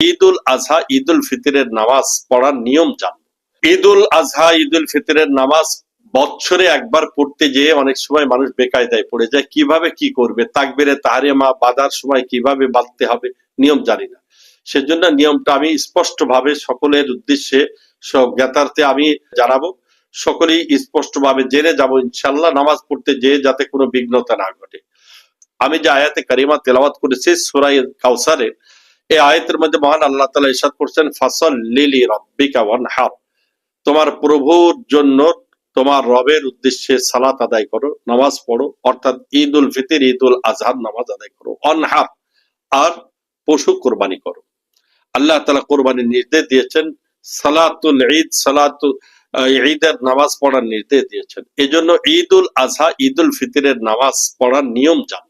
ঈদ উল আজহা ঈদ উল ফিতরের নামাজ পড়ার নিয়ম জানব। উল আজহা ঈদ উল ফিতরের নামাজ বছরে একবার পড়তে যেয়ে অনেক সময় মানুষ বেকায়দায় পড়ে যায়। কীভাবে কি করবে? তাকবিরে তাহারিমা বাঁধার সময় কীভাবে বাঁধতে হবে? নিয়ম জানি না। সেজন্য নিয়মটা আমি স্পষ্ট ভাবে সকলের উদ্দেশ্যে জ্ঞাতার্থে আমি জানাব। সকলেই স্পষ্ট ভাবে জেনে যাব ইনশাল্লাহ নামাজ পড়তে যেয়ে যাতে কোনো বিঘ্নতা না ঘটে। আমি যে আয়াতে কারিমা তেলাওয়াত করেছি সুরাই কাউসারে এই আয়াতের মধ্যে মহান আল্লাহ তালা ইসাদ করছেন, ফাসল লিলি রব্বিকা ওয়ান হার তোমার প্রভুর জন্য তোমার রবের উদ্দেশ্যে সালাত আদায় করো, নামাজ পড়ো, অর্থাৎ ঈদ উল ফিতর ঈদ উল আজহার নামাজ আদায় করো অনহার আর পশু কোরবানি করো। আল্লাহ তালা কোরবানির নির্দেশ দিয়েছেন, সালাতুল ঈদ, সালাতু ঈদের নামাজ পড়ার নির্দেশ দিয়েছেন। এজন্য ঈদ উল আজহা ঈদ উল ফিতরের নামাজ পড়ার নিয়ম জানব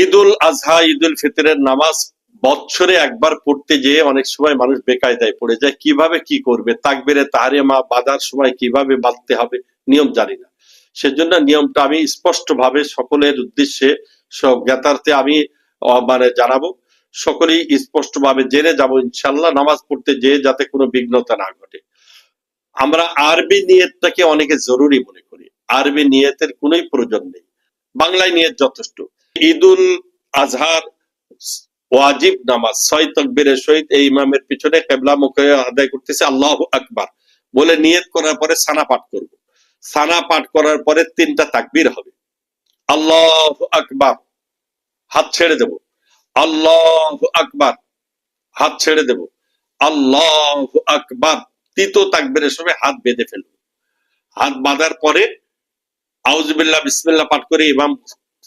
ঈদ উল আজহা ঈদ উল ফিতরের নামাজ বছরে একবার পড়তে যেয়ে অনেক সময় মানুষ বেকায়দায় পড়ে যায়। কীভাবে কি করবে? তাকবিরে তাহারিমা বাঁধার সময় কীভাবে বাঁধতে হবে? নিয়ম জানি না। সেজন্য নিয়মটা আমি স্পষ্ট ভাবে সকলের উদ্দেশ্যে জ্ঞাতার্থে আমি মানে জানাব। সকলেই স্পষ্ট ভাবে জেনে যাব ইনশাল্লাহ নামাজ পড়তে যেয়ে যাতে কোনো বিঘ্নতা না ঘটে। আমরা আরবি নিয়তটাকে অনেকে জরুরি মনে করি। আরবি নিয়তের কোনোই প্রয়োজন নেই। বাংলায় নিয়ত যথেষ্ট। ঈদুল আজহার ওয়াজিব নামাজ, ছয় তকবীরের সহিত এই ইমামের পিছনে কেবলা মুখে আদায় করতেছে, আল্লাহ আকবার। বলে নিয়ত করার পরে সানা পাঠ করব। সানা পাঠ করার পরে তিনটা তাকবীর হবে। আল্লাহ আকবার, হাত ছেড়ে দেব। আল্লাহ আকবার, হাত ছেড়ে দেব। আল্লাহ আকবার, তৃতীয় তাকবীরের সময় হাত বেঁধে ফেলব। হাত বাঁধার পরে আউজবিল্লাহ বিসমিল্লাহ পাঠ করে ইমাম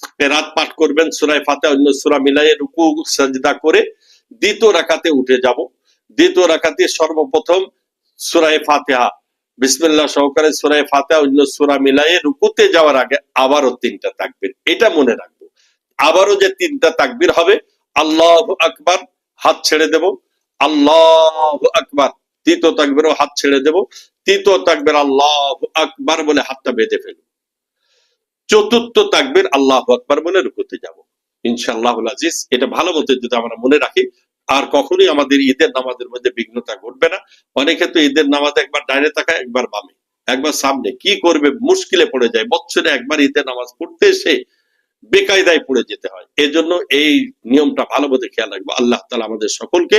কেরাত পাঠ করবেন, সুরায় ফাতে অন্য সুরা মিলাই রুকু, সাজদা করে দ্বিতীয় রাকাতে উঠে যাব। দ্বিতীয় রাকাতে সর্বপ্রথম সুরায় ফাতেহা। বিসমিল্লাহ সহকারে সুরায় ফাতেহা, অন্য সুরা মিলাই রুকুতে যাওয়ার আগে আবারও তিনটা তাকবীর। এটা মনে রাখব। আবারও যে তিনটা তাকবির হবে, আল্লাহ আকবার, হাত ছেড়ে দেব। আল্লাহ আকবার, তৃতীয় তাকবীরও হাত ছেড়ে দেব। তৃতীয় তাকবীর আল্লাহ আকবার বলে হাতটা বেঁধে ফেলব। চতুর্থ তাকবীর আল্লাহ আকবার বলে রুকুতে যাব। ইনশাআল্লাহ আজিজ, এটা ভালো মতো যদি আমরা মনে রাখি, আর কখনোই আমাদের ঈদের নামাজের মধ্যে বিঘ্নতা ঘটবে না। অনেকে তো ঈদের নামাজ একবার ডাইনে তাকায় একবার বামে, একবার সামনে। কি করবে? মুশকিলে পড়ে যায়। বছরে একবার ঈদের নামাজ পড়তে এসে বেকায়দায় পড়ে যেতে হয়। এজন্য এই নিয়মটা ভালো মতো খেয়াল রাখব। আল্লাহ তালা আমাদের সকলকে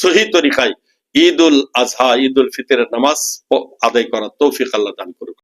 সহি তরিকায় ঈদ উল আজহা ঈদ উল ফিতরের নামাজ আদায় করার তৌফিক আল্লাহ দান করুক।